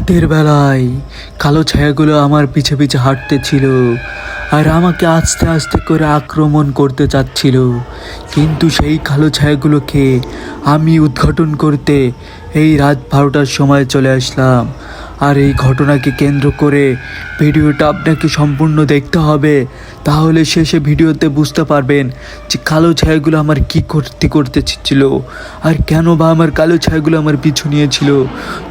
রাতের বেলায় কালো ছায়াগুলো আমার পিছে পিছে হাঁটতেছিল আর আমাকে আস্তে আস্তে করে আক্রমণ করতে চাচ্ছিল। কিন্তু সেই কালো ছায়াগুলোকে আমি উদ্ঘাটন করতে এই রাত বারোটার সময় চলে আসলাম। আর এই ঘটনাকে কেন্দ্র করে ভিডিওটা আপনাকে সম্পূর্ণ দেখতে হবে। তাহলে শেষে ভিডিওতে বুঝতে পারবেন যে কালো ছায়াগুলো আমার কি করতে করতে ছিল আর কেন বা আমার কালো ছায়াগুলো আমার পিছু নিয়েছিল।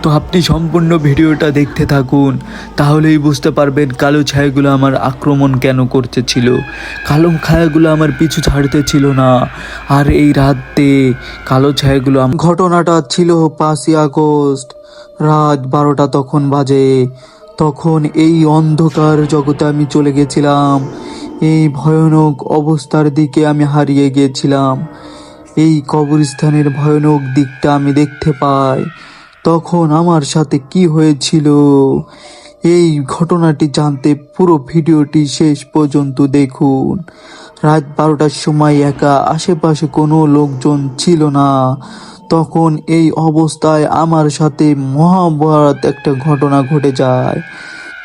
তো আপনি সম্পূর্ণ ভিডিওটা দেখতে থাকুন, তাহলেই বুঝতে পারবেন কালো ছায়াগুলো আমার আক্রমণ কেন করতেছিল কালো ছায়াগুলো আমার পিছু ছাড়তে ছিল না। আর এই রাতে কালো ছায়াগুলো ঘটনাটা ছিল পাঁচই আগস্ট। রাত বারোটা তখন বাজে। তখন এই অন্ধকার জগতে আমি চলে গেছিলাম। এই ভয়ানক অবস্থার দিকে আমি হারিয়ে গিয়েছিলাম এই কবরস্থানের ভয়ানক দিকটা আমি দেখতে পাই। তখন আমার সাথে কি হয়েছিল? এই ঘটনাটি জানতে পুরো ভিডিওটি শেষ পর্যন্ত দেখুন। রাত বারোটার সময় একা আশেপাশে কোনো লোকজন ছিল না। তখন এই অবস্থায় আমার সাথে মহাভারত একটা ঘটনা ঘটে যায়।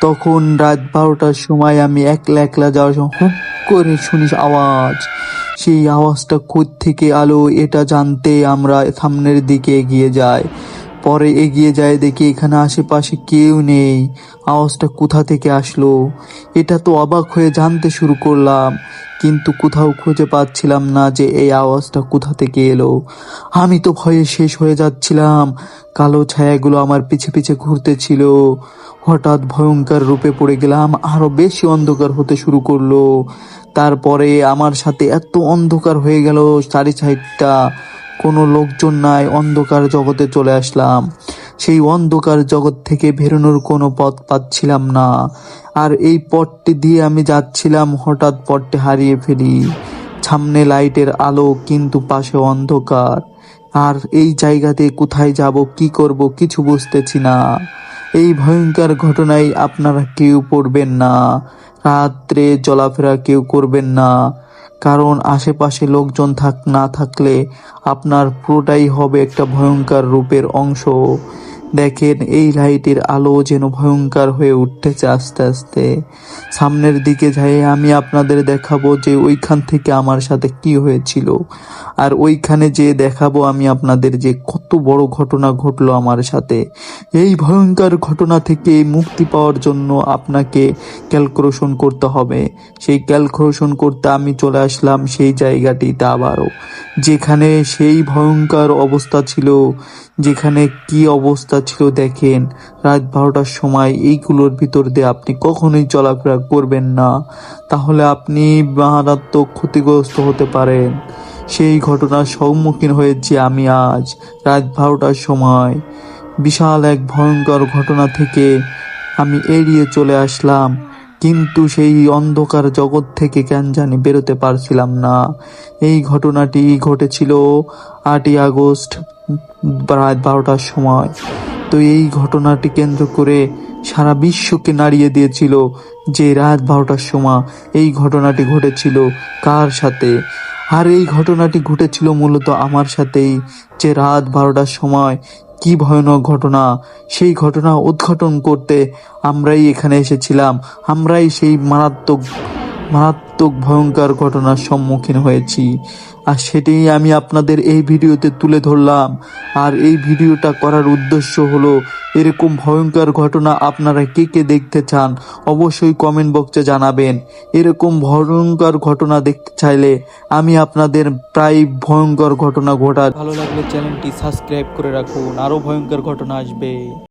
তখন রাত বারোটার সময় আমি একলা একলা যাওয়ার সময় হুক করে শুনি আওয়াজ। সেই আওয়াজটা কোথ থেকে আলো এটা জানতে আমরা সামনের দিকে এগিয়ে যাই। পরে এগিয়ে যায় দেখি এখানে আশেপাশে কেউ নেই। আওয়াজটা কোথা থেকে আসলো? এটা তো অবাক হয়ে জানতে শুরু করলাম। কিন্তু কোথাও খুঁজে পাচ্ছিলাম না যে এই আওয়াজটা কোথা থেকে এলো। আমি তো ভয়ে শেষ হয়ে যাচ্ছিলাম। কালো ছায়াগুলো আমার পিছে পিছে ঘুরতেছিল। হঠাৎ ভয়ঙ্কর রূপে পড়ে গেলাম, আরও বেশি অন্ধকার হতে শুরু করল। তারপরে আমার সাথে এত অন্ধকার হয়ে গেল, চারি সাইডটা। কোনো লোকজন নাই, অন্ধকার জগতে চলে আসলাম। সেই অন্ধকার জগৎ থেকে বেরোনোর কোনো পথ পাচ্ছিলাম না। আর এই পথটি দিয়ে আমি যাচ্ছিলাম, হঠাৎ পথটি হারিয়ে ফেলি। সামনে লাইটের আলো, কিন্তু পাশে অন্ধকার। আর এই জায়গাতে কোথায় যাব, কি করব, কিছু বুঝতেছি না। এই ভয়ঙ্কর ঘটনায় আপনারা কেউ পড়বেন না। রাত্রে চলাফেরা কেউ করবেন না। কারণ আশেপাশে লোকজন থাক না থাকলে আপনার পুরোটাই হবে একটা ভয়ঙ্কর রূপের অংশ। দেখেন, এই লাইটের আলো যেন ভয়ঙ্কর হয়ে উঠতেছে আস্তে আস্তে। সামনের দিকে যাই আমি আপনাদের দেখাবো যে ওইখান থেকে আমার সাথে কি হয়েছিল। আর ওইখানে যে দেখাবো আমি আপনাদের যে কত বড় ঘটনা ঘটলো আমার সাথে। এই ভয়ঙ্কর ঘটনা থেকে মুক্তি পাওয়ার জন্য আপনাকে ক্যালকুলেশন করতে হবে। সেই ক্যালকুলেশন করতে আমি চলে আসলাম সেই জায়গাটিতে আবারও। যেখানে সেই ভয়ঙ্কর অবস্থা ছিল, যেখানে কি অবস্থা ছিল দেখেন। রাত বারোটার সময় এইগুলোর ভিতর দিয়ে আপনি কখনোই চলাফেরা করবেন না। তাহলে আপনি মারাত্মক ক্ষতিগ্রস্ত হতে পারেন। সেই ঘটনার সম্মুখীন হয়েছি আমি আজ, রাত বারোটার সময়। বিশাল এক ভয়ঙ্কর ঘটনা থেকে আমি এড়িয়ে চলে আসলাম। কিন্তু সেই অন্ধকার জগৎ থেকে কেন জানি বেরোতে পারছিলাম না। এই ঘটনাটি ঘটেছিল আটই আগস্ট, রাত বারোটার সময়। তো এই ঘটনাটি কেন্দ্র করে সারা বিশ্বকে নাড়িয়ে দিয়েছিল যে রাত বারোটার সময় এই ঘটনাটি ঘটেছিল কার সাথে? আর এই ঘটনাটি ঘটেছিল মূলত আমার সাথেই, যে রাত বারোটার সময়। কি ভয়ানক ঘটনা! সেই ঘটনা উদ্ঘাটন করতে আমরাই এখানে এসেছিলাম। আমরাই সেই মারাত্মক মারাত্মক ভয়ঙ্কর ঘটনার সম্মুখীন হয়েছি। আর সেটাই আমি আপনাদের এই ভিডিওতে তুলে ধরলাম। আর এই ভিডিওটা করার উদ্দেশ্য হলো, এরকম ভয়ঙ্কর ঘটনা আপনারা কে কে দেখতে চান, অবশ্যই কমেন্ট বক্সে জানাবেন। এরকম ভয়ঙ্কর ঘটনা দেখতে চাইলে আমি আপনাদের প্রায় ভয়ঙ্কর ঘটনা ঘটা ভালো লাগলে চ্যানেলটি সাবস্ক্রাইব করে রাখুন, আরও ভয়ঙ্কর ঘটনা আসবে।